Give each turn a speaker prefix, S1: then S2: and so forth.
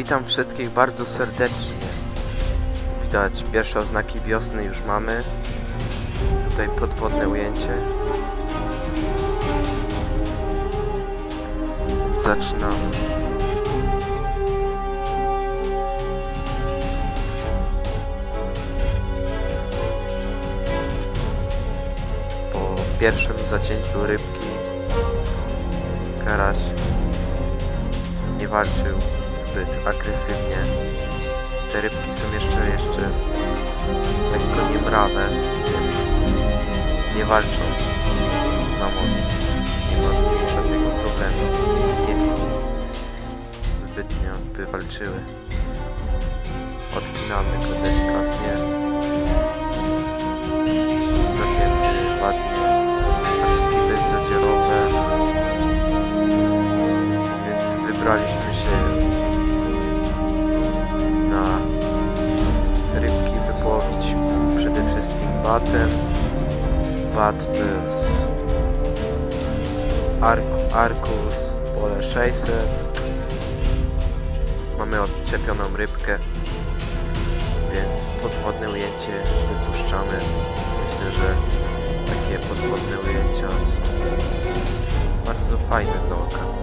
S1: Witam wszystkich bardzo serdecznie. Widać pierwsze oznaki wiosny już mamy. Tutaj podwodne ujęcie. Zaczynamy. Pierwszym zacięciu rybki karaś nie walczył zbyt agresywnie. Te rybki są jeszcze, jeszcze lekko niemrawe, więc nie walczą za mocno. Nie ma z nimi żadnego problemu. Nie zbytnio, by walczyły. Odpinamy go delikatnie. Przede wszystkim batem. Bat to jest Ar Arcus pole 600. Mamy odczepioną rybkę, więc podwodne ujęcie wypuszczamy. Myślę, że takie podwodne ujęcia są bardzo fajne dla oka.